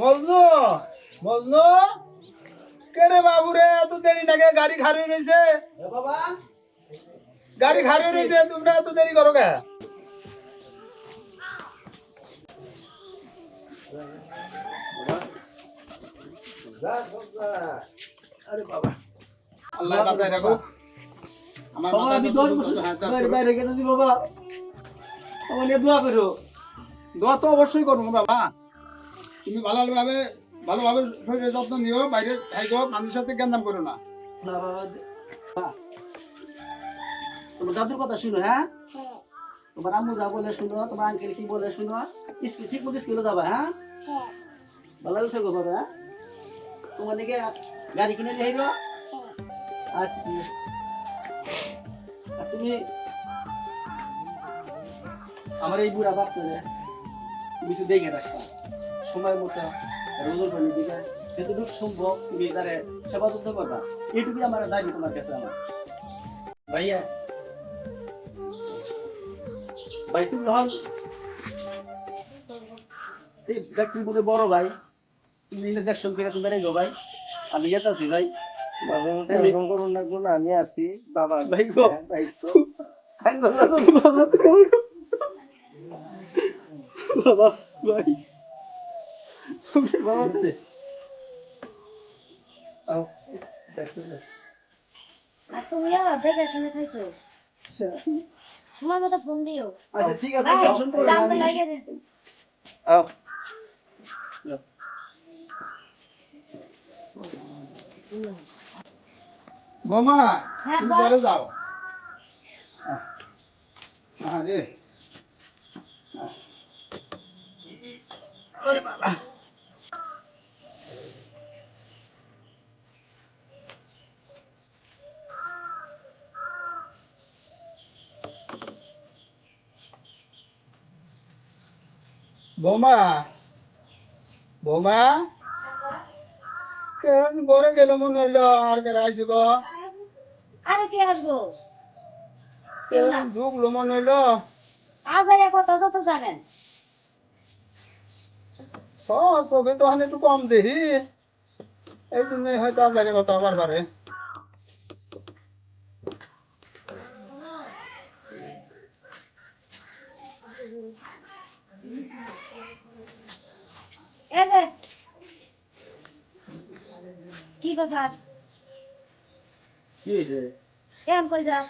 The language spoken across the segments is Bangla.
মজনু মজনু। কে রে বাবু রে এত দেরি লাগে গাড়ি খারি রয়েছে বাবা। গাড়ি খারি রয়েছে তোমরা এত দেরি করো কে? আরে বাবা। আল্লাহ বাঁচাই রাখো। আমার বাবা মাথা আমি তো দশ বছর ছোট হাত বাইরে ধরে। বাইরে গেছি বাবা। আমার নিয়ে দোয়া করো। দোয়া তো অবশ্যই করব বাবা। তুমি ভালোভাবে ভালোভাবে শরীরের যত্ন নিও বাইরে থাইকো মানুষের সাথে জ্ঞান করো না। না বাবা বাবা, তোমার দাদুর কথা শুনো হ্যাঁ? তোমার আম্মু যা বলে শুনো তোমার আঙ্কেল কি বলে শুনো স্কুল ঠিক মতো স্কুলে যাবা হ্যাঁ? ভালো লাগছে গো বাবা হ্যাঁ? তোমার দিকে গাড়ি কিনে নিয়ে আচ্ছা তুমি আমার এই বুড়া বাপটারে তুমি একটু দেখে রাখবা। সময় মতো রোজর পানি দিকে যতটুকু সম্ভব তুমি তারে সেবা যত্ন করবা। এইটুকুই আমার দাবি তোমার কাছে আমার। ভাইয়া ভাই তুমি যখন এই ব্যক্তির মধ্যে বড় ভাই। তুমি এনে দেখশন তুমি বেড়ে ভাই। আমি যেতে আছি ভাই। আমি বাবা ভাই গো। দায়িত্ব বাবা ভাই। বাবা আও, দেখো। আর তুমিও দেখে শুনে থাকো সময় মতো ফোন দিও আচ্ছা ঠিক আছে টেনশন করো আমি- লাগিয়ে দিতে আও। হ্যাঁ, তুমি। পরে যাও আরে ওরে বাবা বোমা বোমা। কেন ঘরে গেল মনে হইল আর কে গো? আরে কে আসব? কেন ঢুকলো মনে হইল? আজারে কত যত জানেন। ও চোখে তো একটু কম দেখি। এই জন্য হয়তো আজারে কথা আবার পারে। কি ব্যাপার? কি হয়েছে? কেমন কই যাস?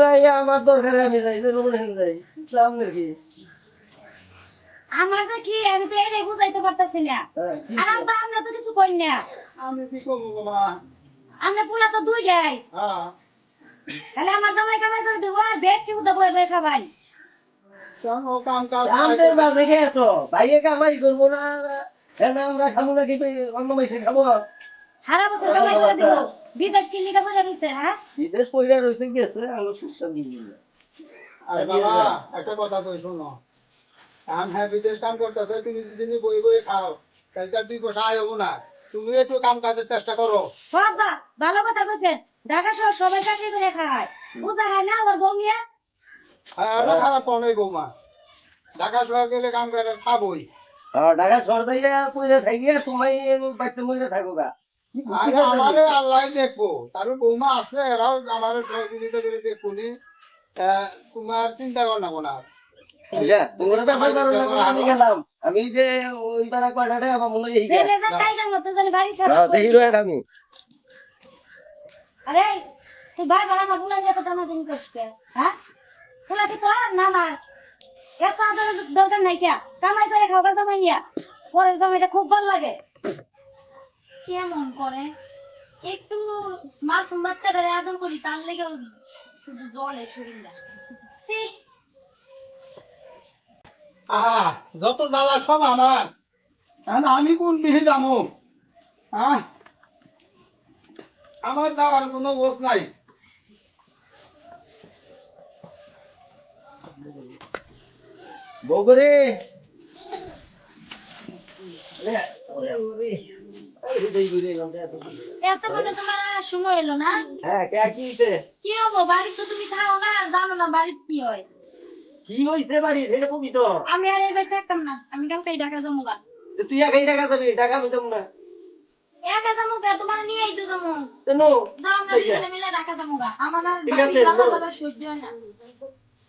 যাই আমার দরকারে আমি যাই যে রুমে যাই। সামনের কি? আমার তো কি আমি তো এটাই বুঝাইতে পারতাছি না। হ্যাঁ, আর আমরা আমরা তো কিছু করি না। আমি কি করব বাবা? আমরা পুরা তো দুই যাই। হ্যাঁ। তাহলে আমার জামাই কামাই করে দেবো বেড কি উদা বয়ে বয়ে খাবাই। কামাই করব না বিদেশ কি বিদেশ বাবা কথা কই বিদেশ কাম করতেছে তুমি যদি বই বই খাও তাহলে তার দুই পয়সা আয় না তুমি একটু কাম কাজের চেষ্টা করো ভালো কথা বলছেন ঢাকা শহর সবাই চাকরি করে খায় বুঝা হয় না আমার বমিয়া খারাপ কোন ওই ঢাকা শহর গেলে কাম করে খাবোই। ঢাকা সরদাই পয়সা থাকি তোমায় বাচ্চা মহিলা থাকো গা। আমারে আল্লাহ দেখব। তার বৌমা আছে এরাও আমার সহযোগিতা করে দেখব তোমার চিন্তা কর না কোনা আমি গেলাম। আমি যে ওই কয়টাটা আমার মনে হয় আমি। আরে তুই ভাই টানা করছে হ্যাঁ? বুলা কি তোর না এত আদর দরকার নাই কে কামাই করে খাওয়া জামাই নিয়া। পরের জামাইটা খুব ভালো লাগে। কেমন করে? একটু মাসুম আদর করি তার লেগে শুধু জলে শরীরটা ছি, আহা যত জ্বালা সব আমার। আমি কোন বিহে যাব? হ্যাঁ আমার যাওয়ার কোনো বোধ নাই। বগরে মানে তোমার আর সময় এলো না? হ্যাঁ কি কি হব? বাড়িতে তো তুমি খাও না জানো না বাড়িতে কি হয়। কি হইছে বাড়ি? এটা তো। আমি আর এই বাড়িতে থাকতাম না আমি কালকে ঢাকা তুই একাই যাবি? টাকা আমি দেবো না। একা যাব কে তোমার নিয়ে আইতো যাব দুজনে মিলে যাব গা আমার আর বাড়ি আছে, যাওয়া নো। যাওয়া সহ্য হয় না।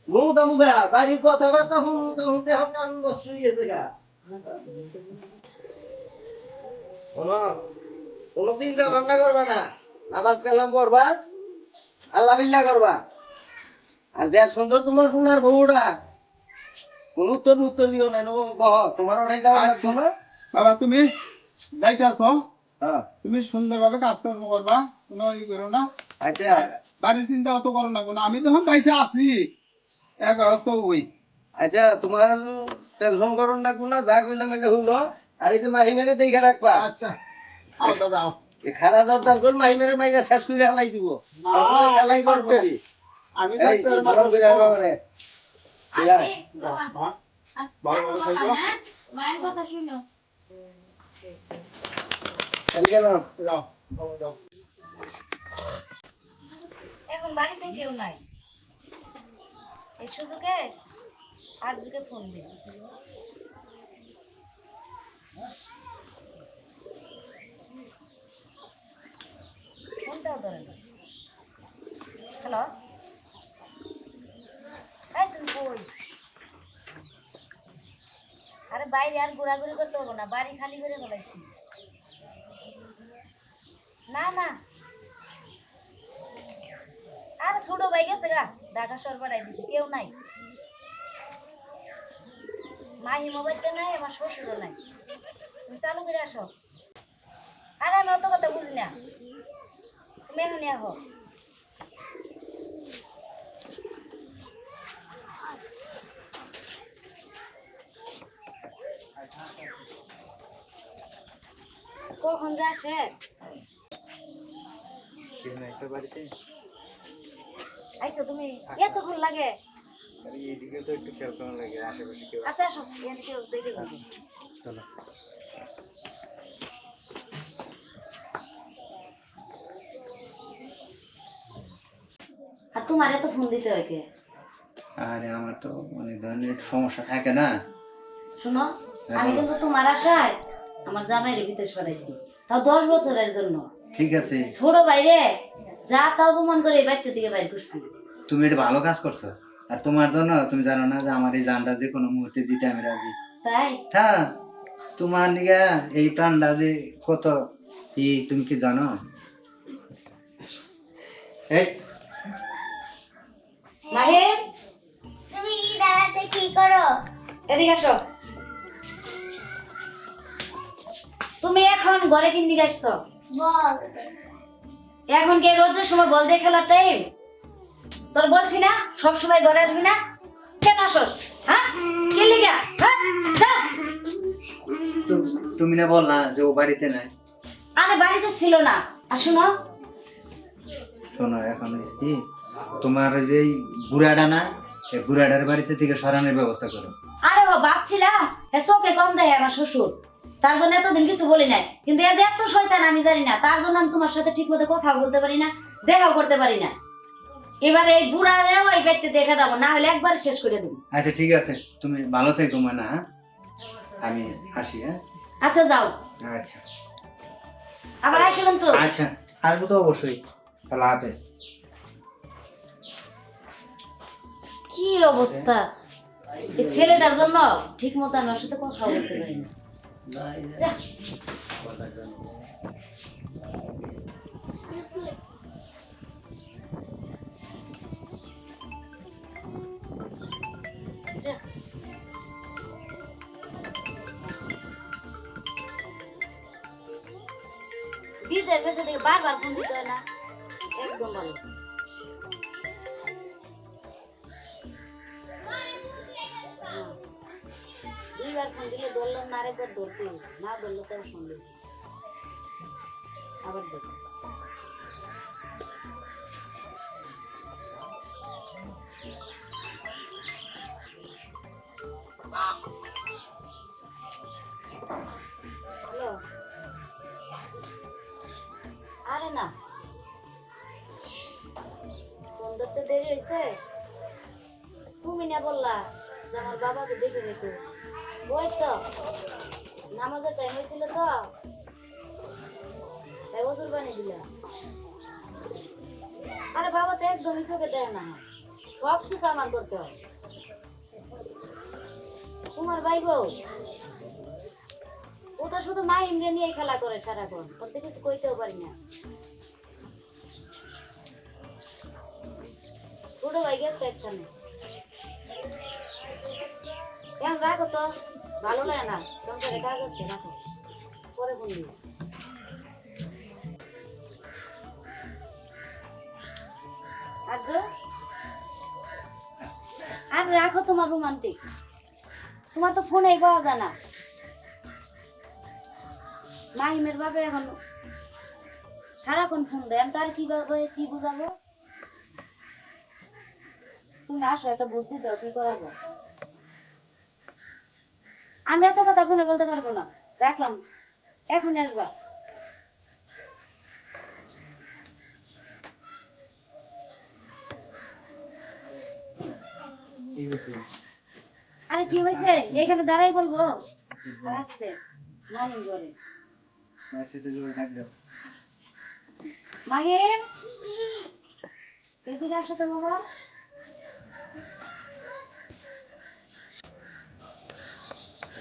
মুদা মুদা বাড়ির কথাবার্তা শুনতে শুনতে এখন কান নষ্ট গেছে গা শোনো কোনো চিন্তা ভাবনা করবা না নামাজ কালাম করবা আল্লাহ করবা আর যে সুন্দর তোমার সোনার বউটা কোন উত্তর উত্তর দিও না নো কহ তোমার ওটাই। লাগবে বাবা তুমি যাইতে আসো হ্যাঁ। তুমি সুন্দরভাবে কাজকর্ম করবা কোনো ই করো না। আচ্ছা। বাড়ির চিন্তা অত করো না কোনো। আমি যখন পাইছে আছি ওই আচ্ছা তোমার টেনশন করো না কোনো যা কইলাম এটা হলো আর এই যে মাহি মেরে দেখে রাখবা আচ্ছা আওটা যাও। এই খারা দরদার করে মাহি মাইরা শেষ করে হালাই দিব। হালাই করতে আমি করে মানে। ভালো ভালো থাকো। মায়ের কথা শুনো। এখন বাড়িতে কেউ নাই। এই সুযোগে আর যুগে ফোন দিই। ফোনটাও ধরে না হ্যালো এই তুমি কই? আরে বাইরে আর ঘোরাঘুরি করতে হব না, বাড়ি খালি করে ফেলাইছি। না না। আর ছোট ভাই গেছে গা, ঢাকা পাঠাই দিছে, কেউ নাই। মাহি মোবাইলটা নাই, আমার শ্বশুরও নাই। তুমি চালু করে আসো। আরে আমি অত কথা বুঝি না। তুমি এখনই আহো কখন যে আসে? আচ্ছা। তুমি এতক্ষণ লাগে। আচ্ছা আসো। এদিকে দেখে। যাব। আর তোমার এত ফোন দিতে হয় কে? আরে আমার তো অনেক ধরনের সমস্যা থাকে না। শোনো হ্যাঁ, আমি। কিন্তু তোমার আশায় আমার জামাইরে বিদেশ পাঠাইছি। তাও দশ বছরের জন্য। ঠিক আছে। ছোট বাইরে যা তা অপমান করে এই বাড়িতে থেকে বাইর করছি। তুমি এটা ভালো কাজ করছ। আর তোমার জন্য তুমি জানো না যে আমার এই জানটা যে কোনো মুহূর্তে দিতে আমি রাজি। তাই? হ্যাঁ তোমার নিগা এই প্রাণটা যে কত ই তুমি কি জানো? এই। মাহে? তুমি দাঁড়াতে কি করো? এদিকে আসো। তুমি এখন ঘরে কিন আসছো বল। এখন কি এই রোদ্রের সময় বল দিয়ে খেলার টাইম তোর বলছি না সব সময় ঘরে আসবি না? কেন আসস? হ্যাঁ? কে লিগা? হ্যাঁ? যা। তুমি না বল না যে ও বাড়িতে নাই। আরে বাড়িতে ছিল না। আর শোনো। শোনো এখন কি? তোমার ওই যে এই বুড়াটা না এই বুড়াটার বাড়িতে থেকে সরানোর ব্যবস্থা করো। আরে ও ভাবছিলাম হ্যাঁ চোখে কম দেয় আমার শ্বশুর। তার জন্য এতদিন কিছু বলি নাই। কিন্তু এ যে এত শয়তান আমি জানি না তার জন্য আমি তোমার সাথে ঠিক মতো কথা বলতে পারি না দেখাও করতে পারি না। এবারে এই বুড়ারেও এই ব্যক্তি দেখে দেবো না হলে একবার শেষ করে দেবো। আচ্ছা ঠিক আছে তুমি ভালো থেকো মানে আমি আসি হ্যাঁ? আচ্ছা যাও। আচ্ছা। আবার আসো কিন্তু আচ্ছা আসব তো অবশ্যই। তাহলে হাফেজ। কি অবস্থা? এই ছেলেটার জন্য ঠিক মতো আমি ওর সাথে কথা বলতে পারি না। যা। যা। বিদের কাছে থেকে বারবার ফোন দিতে হয় না একদম ভালো দুইবার ফোন দিলে ধরলাম না আরেকবার ধরতে। না। ধরলে তো ফোন আবার ধর হ্যালো? আরে না। ফোন ধরতে দেরি হয়েছে তুমি না বললা যে আমার বাবাকে দেখে যেত ওই তো, নামাজের টাইম হয়েছিল তো, তাই ওদুর বানিয়ে দিলাম। আরে বাবা, তো একদমই চোখে দেয় না। সব কিছু আমার করতে হয় তোমার ভাই বউ ও তো শুধু মা ইমরে নিয়ে খেলা করে সারাক্ষণ। ওর তো কিছু কইতেও পারি না। ছোট ভাই গেছে একখানে। এখন রাখো তো। ভালো না। আর রাখো তোমার রোমান্টিক তোমার তো ফোনেই পাওয়া যায় না। মাহিমের বাবা এখন সারাক্ষণ ফোন দেয়। আমি তার কীভাবে কি বুঝাবো? তুমি আসো, একটা বুদ্ধি দাও, কি করা যায়? আমি এত কথা ফোনে বলতে পারব না। রাখলাম। এখন আসবা। আরে কি হয়েছে? এখানে দাঁড়াই বলব? আসতে মাহিম করে। আসো তো বাবা।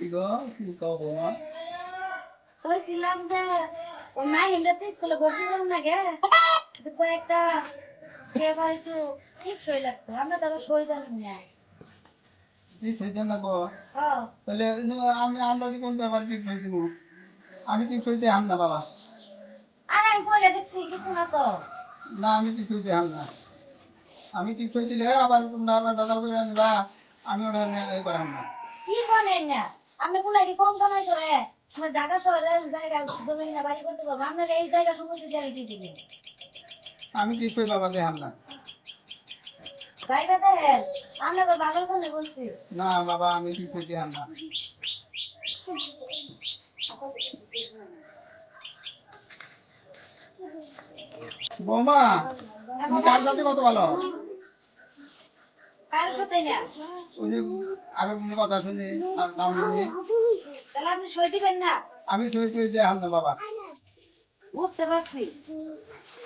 কি গো কি কও বৌমা বলছিলাম যে ও না হিন্দাতে স্কুলে ভর্তি করুন না গে তো কয়েকটা পেপার একটু ঠিক সই লাগতো আমরা তো আবার সই জানি না ঠিক হইতে না গো তাহলে আমি আন্দাজি কোন ব্যাপার ঠিক হইতে দিব আমি ঠিক হইতে হাম না বাবা আর আমি পরে দেখছি কিছু না তো না আমি ঠিক হাম না আমি ঠিক দিলে আবার তোমরা আবার দাদা করে আনবা আমি ওটা এই করাম না কি বলেন না আপনি বলে কি কম কামাই করে। আমার ঢাকা শহরের জায়গা জমি না বাড়ি করতে পারব। আপনার এই জায়গা জায়গা দিয়ে দিবেন আমি ঠিক হই বাবা দেহাম না? বাইরে দেখেন আমি আবার বাবার জন্য বলছি। না বাবা আমি ঠিক হইতে হাম না? বৌমা তুমি কার সাথে কত ভালো? আগে কোনো কথা শুনি আর নাম শুনি। তাহলে আপনি সই দিবেন না? আমি সই করে দিয়ে হাম না বাবা। বুঝতে পারছি।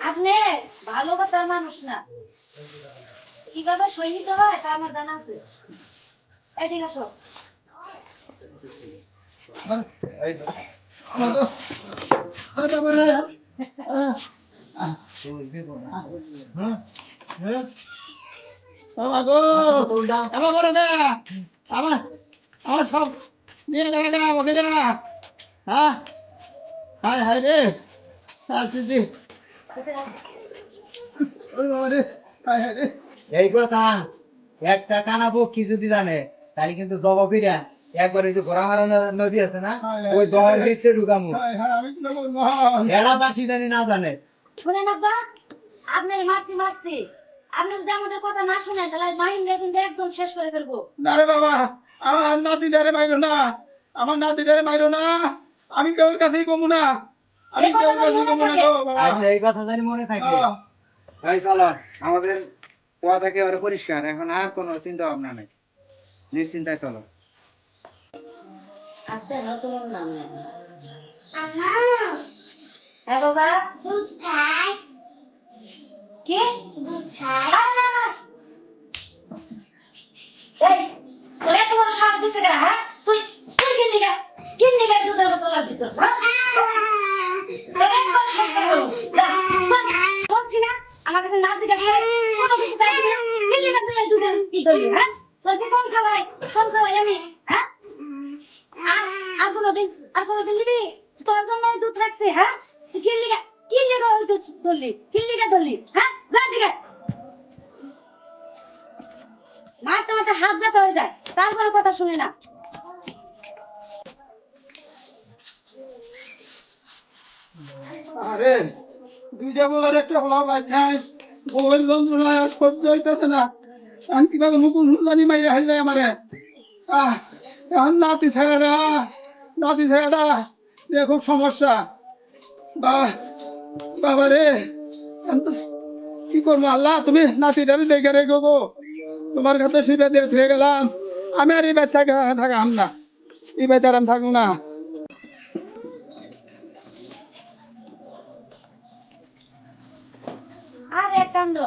আপনি ভালো কথার মানুষ না। কীভাবে সই নিতে হয় তা আমার জানা আছে। এই ঠিক আছে আমার তো- আরে বাবা হ্যাঁ? গো, আমার করে না, আমার, আমার সব নিয়ে গেলে না, আমাকে না। হ্যাঁ? হায় হায় রে, আসিছি। ওই বাবা রে, হায় হায় রে। এই কথা একটা কানাবো কি যদি জানে তাহলে কিন্তু জবাব ফিরা একবার ওই যে ঘোড়া মারা নদী আছে না ওই দল ভিতরে ঢুকামু কি এরা পাখি জানি না জানে শুনেন আব্বা আপনার মারছি মারছি আপনি যদি আমাদের কথা না শুনেন তাহলে মাহিমরা কিন্তু একদম শেষ করে ফেলব। না রে বাবা আমার নাতিটারে মাইরো না আমার নাতিটারে মাইরো না আমি কেউর কাছেই কমু না আমি কেউর কাছেই কমু না গো বাবা। আচ্ছা এই কথা জানি মনে থাকে। তাই চলো আমাদের পথ একেবারে পরিষ্কার এখন আর কোনো চিন্তা ভাবনা নেই। নিশ্চিন্তায় চলো। আস্তে নতুন নাম হ্যাঁ বাবা। দুধ খাই। কি। এই, তোর সাহস দিছে হ্যাঁ? তুই কিন নিগা কিন নিগা দুধের কাছে তুই দুধের কি হ্যাঁ? তোর কি খাওয়াই আমি হ্যাঁ? আর- কোনোদিন তোর দুধ রাখছি হ্যাঁ? কিন নিগা কিন নিগা দুধ ধরলি? ধরলি হ্যাঁ? যা দিগা মারতে মারতে হাত ব্যথা হয়ে যায়, তারপরে কথা শুনে না। আরে, দুইটা বলার একটা বলা বাচ্চায় বউয়ের যন্ত্রণায় আর সহ্য হইতেছে না। আমি কীভাবে মুকুল জানি মাইরে হাইলে আমারে? আহ নাতি ছেলেরা নাতি ছেলেরা যে খুব সমস্যা। বা বাবা রে কি করব আল্লাহ? তুমি নাতিটারে দেখে রেখো গো। তোমার কাছে শিবে দিয়ে থুয়ে গেলাম। আমি আর এই বাচ্চাকে থাকাম না। এই বাচ্চার আমি থাকব না। আরে কাণ্ড।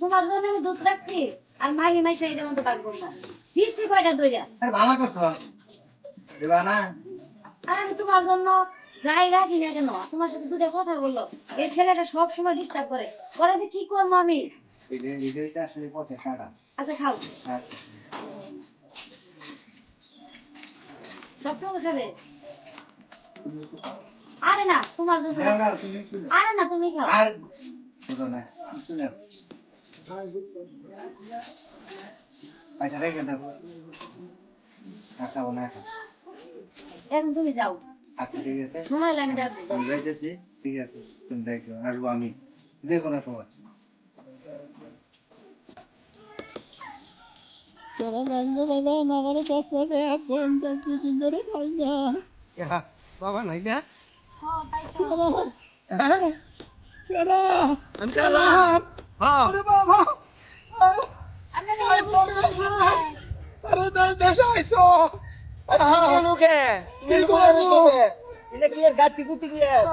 তোমার জন্য আমি দুধ রাখছি আর মাই সেই মতো না। দিচ্ছি কয়টা দইরা আরে ভালো করছ দেবা না। আর আমি তোমার জন্য না কেন তোমার সাথে দুটো কথা বলল। এই ছেলেটা সব সময় ডিস্টার্ব করে। পরে যে কি করব আমি? আচ্ছা খাও। খাবে? আরে না তোমার জন্য। আরে না তুমি খাও। আর না আচ্ছা রেখে দেবো। এখন তুমি যাও। আচ্ছা ঠিক আছে। সময় হলে আমি যাইতেছি ঠিক আছে তুমি দেখো আসব আমি। যে কোনো সময়। বাবা নাই না? আমি কালাম হ্যাঁ। আরে দে- আইসো। কি এর কি এর?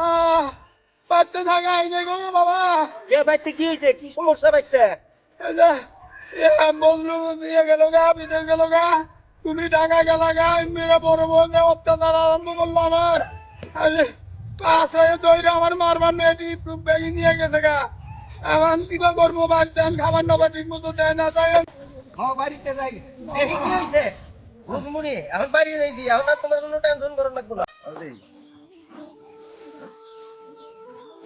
বাচ্চা থাকা আইনে গো বাবা। এ বাইতে কি হইছে? কি সমস্যা বাইতে এই যে, এ মজলুম দিয়ে গেল গা বিদেশ গেল গা। তুমি গেল গা বড় বোন অত্যাচার আরম্ভ করল আমার। আশ্রয়ে আমার মারবার মেয়েটি ব্যাগি নিয়ে গেছে গা। করব খাবার নবার ঠিক মতো দেয় না তাই বাড়িতে যাই। দেখি কি হইছে? ভূতমুনি এখন বাড়ি যাই দি এখন আর তোমার কোনো টেনশন করার লাগবে না।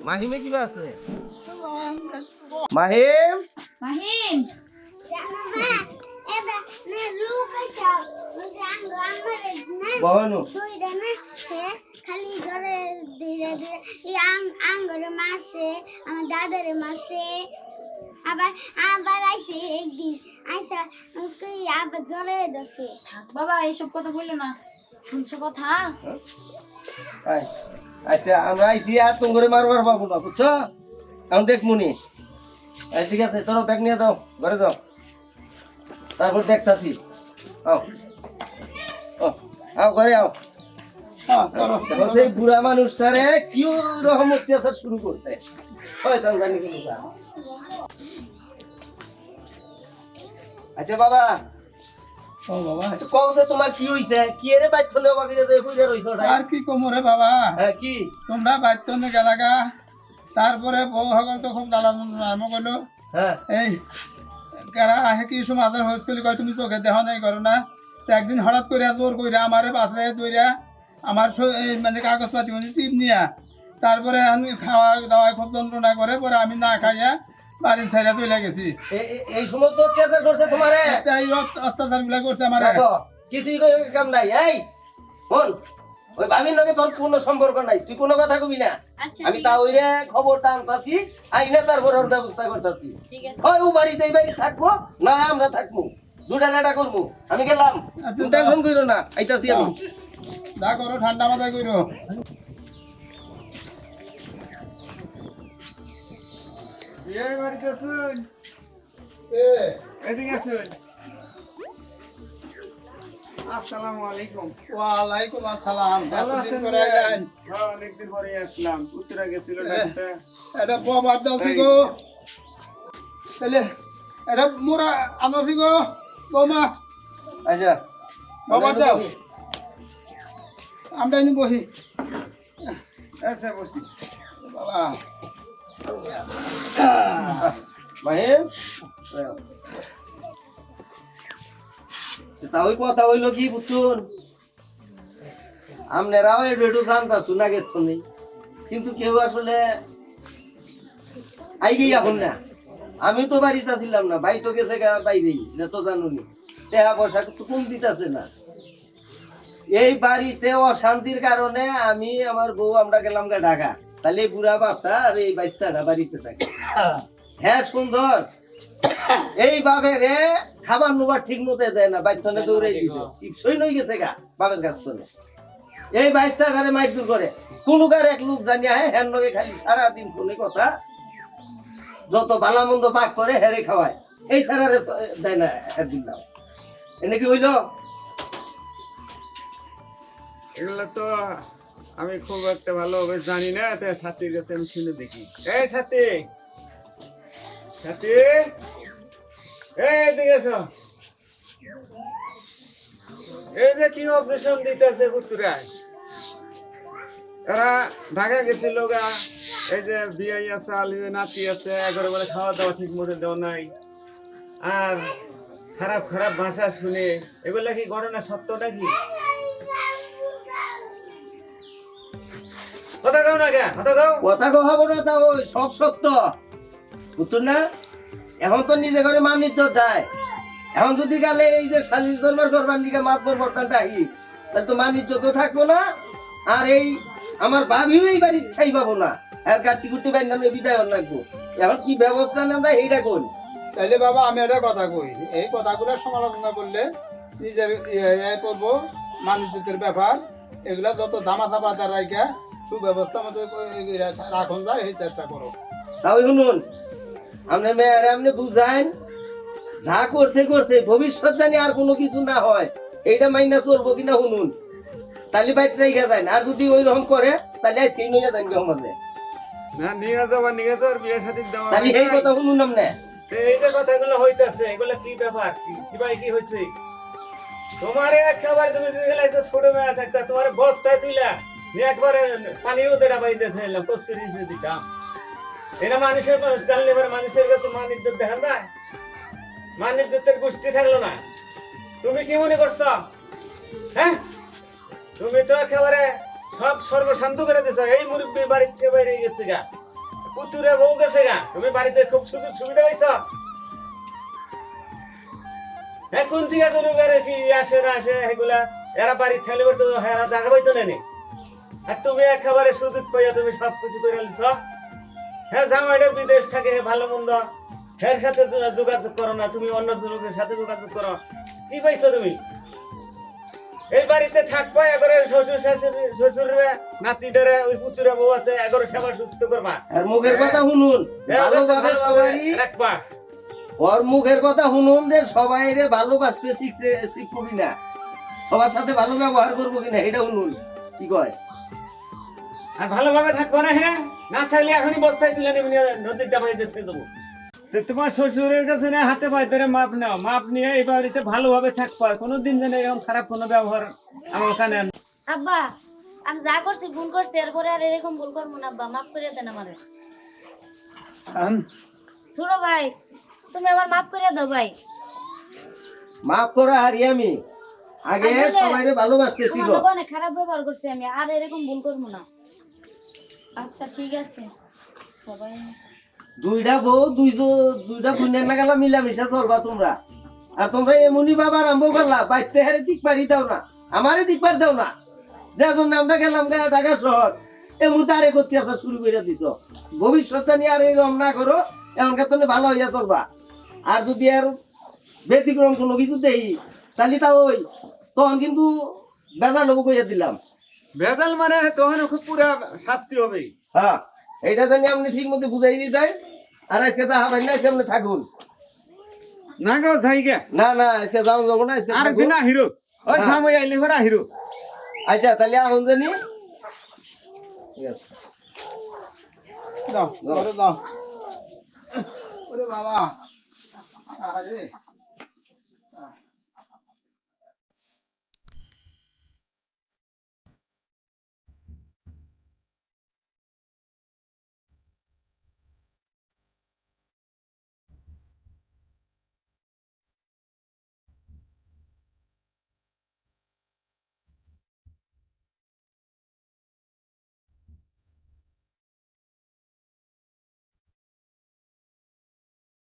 মাহিমে কিবা আছে? মাহিম? মাহিম? বহনু। খালি ঘরে ধীরে ধীরে আঙ্গরে মাসে আমার দাদারে মাসে আবার আবার আইসে একদিন আইসা কি আবার জ্বরে দছে থাক বাবা এইসব কথা বলল না। শুনছো কথা। আচ্ছা আমরা আইসি আর তুমি করে মারবার পাবো না বুঝছ? এখন দেখ মুনি। এই ঠিক আছে তোর ব্যাগ নিয়ে যাও ঘরে যাও। তারপর দেখতাছি। আও। আও ঘরে আও। সেই বুড়া মানুষটারে কি রকম অত্যাচার শুরু করছে? হয়তো আমি জানি কিন্তু আচ্ছা বাবা। ও বাবা। আচ্ছা কও যে তোমার কি হইছে? কি এর বাইছ নেওয়া বাকি রে কইরা রইছো আর কি কমরে বাবা? হ্যাঁ কি? তোমরা গেলাগা তারপরে বউ সকল তো খুব আরম্ভ করল। হ্যাঁ। এই কারা আহে কি হয়েছিল কয় তুমি চোখে দেখা নাই করো না। তো একদিন হঠাৎ করে জোর করে আমারে বাসরে দইরা আমার মানে কাগজপাতি মানে টিপ নিয়া তারপরে আমি খাওয়া দাওয়া খুব যন্ত্রণা করে পরে আমি না খাইয়া এ- এই সমস্ত অত্যাচার করছে তোমারে? এই অত্যাচারগুলা করছে আমার। দেখো কিছুই কাম নাই। এই শোন ওই ভাবির লগে তোর কোনো সম্পর্ক নাই। তুই কোনো কথা কবি না। আচ্ছা আমি তা ওইরে খবরটা আনতাছি আইনে তারপর ওর ব্যবস্থা করতাছি। ঠিক হয় ও বাড়িতে এই বাড়ি থাকব না আমরা থাকব। দুটা নাটা করব। আমি গেলাম। আচ্ছা, তুমি টেনশন করো না। আইতাছি আমি। যা করো ঠান্ডা মাথায় করো আসসালামু আলাইকুম। ওয়ালাইকুম আসসালাম। এতদিন পরে আইলেন। হ্যাঁ অনেকদিন পরে আসলাম। উত্তরা গেছিল এ, ডাকতে এটা বাবার দাওছি গো তাহলে এটা মোরা আনছি গো বৌমা। আচ্ছা বাবার দাও। আমরা বসি। আচ্ছা বসি। বাবা। মাহিম তা ওই কথা হইল কি বুঝছুন? আমনেরাও একটু একটু জানতা শোনা গেছো কিন্তু কেউ আসলে আই গেই এখন না। আমি তো বাড়িতে ছিলাম না, ভাই তো গেছে গা বাইরেই এটা তো জানুনি। টাকা পয়সা তো কম দিতেছে না। এই বাড়িতে অশান্তির কারণে আমি আমার বউ আমরা গেলাম গা ঢাকা। তাহলে বুড়া বাপটা আর এই বাচ্চাটা বাড়িতে থাকে। হ্যাঁ সুন্দর। এই বাবে রে খাবার নোবার ঠিক মতো দেয় না বাচ্চানে দৌড়ে দিত টিপসই নই গেছে গা, বাপের কাছ থেকে এই বাইশটা ঘরে মাইক দূর করে। কোন কার এক লোক জানিয়া হ্যাঁ হ্যান লগে খালি সারাদিন শুনে কথা। যত ভালো মন্দ পাক করে, হেরে খাওয়ায়। এই ছাড়ারে দেয় না, একদিন দাও এনে কি হইল? এগুলো তো আমি খুব একটা ভালোভাবে জানি না তাই সাথীর কাছে আমি শুনে দেখি। এই সাথী! সাথী! এই এসো। এই যে কি অপারেশন দিতেছে পুতুরায় এরা ঢাকা গেছিল গা, এই যে বিয়ে আছে আলিতে নাতি আছে, এগারো বেলা খাওয়া দাওয়া ঠিক মতো দেওয়া নাই। আর খারাপ খারাপ ভাষা শুনে, এগুলা কি ঘটনা সত্য নাকি? কথা কও না কে? কথা কও? কথা কহাবো না তা ওই সব সত্য। বুঝছ না? এখন তো নিজে করে মানিজ্য যায় এখন যদি গেলে এই যে শালির দরবার করবার দিকে মাত বর্তনটা আহি তাহলে তো মানিজ্য তো থাকব না। আর এই আমার ভাবিও এই বাড়ি ঠাই পাবো না। আর কাটি কুটি বাইন্ধানে বিদায় লাগবো। এখন কি ব্যবস্থা নেন এইটা কোন? তাইলে বাবা আমি একটা কথা কই। এই কথাগুলো সমালোচনা করলে নিজের ইয়ে ইয়ে করব মানুষদের ব্যাপার। এগুলা যত দামা চাপা তার রাইকা সুব্যবস্থা মতো রাখুন যায় এই চেষ্টা করো। তাও শুনুন আপনি মেয়ের আপনি বুঝাইন যা করছে করছে ভবিষ্যৎ জানি আর কোনো কিছু না হয়। এইটা মাইনা চলবো কিনা শুনুন। তাহলে বাইতে রেখে যায় আর যদি ওই রকম করে তাহলে আজকে নিয়ে যান আমাদের না নিয়ে যাবা নিয়ে তো আর বিয়ে সাথে দেওয়া তাহলে এই কথা শুনুন আপনি। এই যে কথাগুলো হইতাছে এগুলো কি ব্যাপার? কি- কি ভাই কি হচ্ছে তোমার একেবারে তুমি যদি ছোট মেয়ে থাকতা তোমার বস্তায় তুইলা। নিয়ে একবারে পানির ওদের বাইতে কস্তুরি দিতাম। এটা মানুষের জানলে এবার মানুষের কাছে মানিজ্য দেখা গোষ্ঠী থাকল না। তুমি কি মনে করছ? হ্যাঁ? তুমি তো একেবারে সব সর্বশান্ত করে দিছো। এই মুরব্বী থেকে বাইরে গেছে গা। পুতুরে বউ গেছে গা। তুমি বাড়িতে খুব সুযোগ সুবিধা পাইছ? হ্যাঁ কোন দিকে কোনো কি আসে না আসে, এগুলা? এরা বাড়ি খেলে তো এরা দেখা পাইতো না নি। আর তুমি একেবারে সুযোগ পাইয়া তুমি সব কিছু করে লিছ? হ্যাঁ জামাইটা বিদেশ থাকে হে ভালো মন্দ। এর সাথে যোগাযোগ করো না তুমি অন্য লোকের সাথে যোগাযোগ করো। কি পাইছো তুমি? এই বাড়িতে থাকবা এগারো শ্বশুর শাশুড়ি শ্বশুরে নাতিটারে ওই পুতুরে বউ আছে এগারো সেবা সুস্থ করবা। আর মুখের কথা শুনুন ভালোভাবে সবাই রাখবা। ওর মুখের কথা শুনুন যে সবাই রে ভালোবাসতে শিখতে শিখবি না সবার সাথে ভালো ব্যবহার করব কিনা এটা শুনুন কি কয়? আর ভালোভাবে থাকবা না হ্যাঁ? না থাকলে এখনই বস্তায় তুলে নেবে নিয়ে নদীর দেবো। তোমার শ্বশুরের কাছে না হাতে পায়ে ধরে মাপ নাও। মাপ নিয়ে এই বাড়িতে ভালোভাবে থাকবা কোনোদিন যেন এরকম খারাপ কোনো ব্যবহার আমার কানে আর আব্বা আমি যা করছি ভুল করছি এরপরে আর এরকম ভুল করব না আব্বা। মাফ করে দেন আমারে। ছোট ভাই তুমি আমার মাফ করে দাও ভাই। মাফ করো হারি আমি। আগে আসলে সবাই রে ভালোবাসতে তোমার শিখো লগে অনেক খারাপ ব্যবহার করছি আমি আর এরকম ভুল করব না। আচ্ছা ঠিক আছে। সবাই দুইটা বউ, দুই দুইটা বুনের না গেলা মিলামিশা চলবা তোমরা। আর তোমরা এমনি বাবা আরম্ভ করলা বাইতে হারে ঠিক পারি দাও না, আমারে ঠিক পারি দাও না। যে জন্য আমরা ঢাকা শহর এমন তারে করতে আসা শুরু করে দিছ। ভবিষ্যৎ নিয়ে আর এরকম না করো এমনকার তুমি ভালো হইয়া চলবা আর যদি আর ব্যতিক্রম কোনো কিছু দেই, তাহলে তা ওই, তখন কিন্তু বেজা লোক দিলাম। ভেজাল মানে তখন খুব পুরা শাস্তি হবে হ্যাঁ এইটা জানি আপনি ঠিক মতো বুঝাই দিতে আর আজকে তা হবেন না সামনে থাকুন। না গো যাই গে। না না আজকে যাও যাব না আজকে আর। দিন হিরো ওই হ্যাঁ। সাময় আইলে ঘরে হিরো আচ্ছা তাহলে এখন জানি। দাও দাও। ওরে বাবা। আরে।